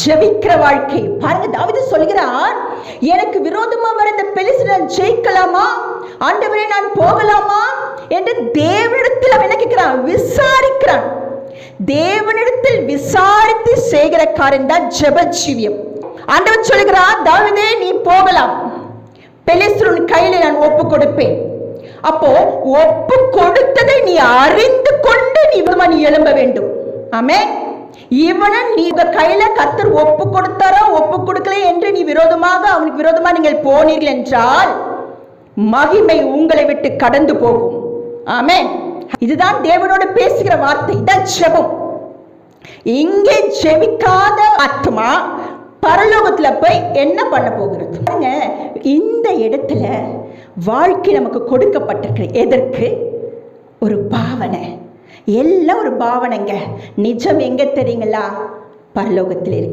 ஜெபிக்கிற வாழ்க்கை. பாருங்க தாவிது சொல்கிறார் எனக்கு விரோதமா வர இந்த பெலிசு நான் ஜெயிக்கலாமா? ஆண்டவரே நான் போகலாமா? என்று தேவனிடத்தில் அவன் என்ன கேட்கிறான்? விசாரிக்கிறான். தேவனிடத்தில் விசாரித்து செய்கிற காரியம் தான் ஜெபஜீவியம். ஆண்டவர் சொல்கிறார் தாவிதே நீ போகலாம். பெலிஸ்தருன் கையில நான் ஒப்பு கொடுப்பேன். அப்போ ஒப்பு கொடுத்ததை நீ அறிந்து கொண்டு நீ விதமா நீ எழும்ப வேண்டும். ஆமே இவனை நீ உங்க கையில கத்தர் ஒப்பு கொடுத்தாரோ ஒப்பு கொடுக்கல என்று நீ விரோதமாக அவனுக்கு விரோதமா நீங்கள் போனீர்கள் என்றால் மகிமை உங்களை விட்டு கடந்து போகும். ஆமே இதுதான் தேவனோடு பேசுகிற வார்த்தை. இதான் ஜெபம். இங்கே ஜெபிக்காத ஆத்மா பரலோகத்துல போய் என்ன பண்ண போகிறது? இந்த இடத்துல வாழ்க்கை நமக்கு கொடுக்கப்பட்டிருக்கு எதற்கு? ஒரு பாவனை. எல்லாம் ஒரு பாவனைங்க. நிஜம் எங்க தெரியுங்களா? பரலோகத்தில் இருக்கு.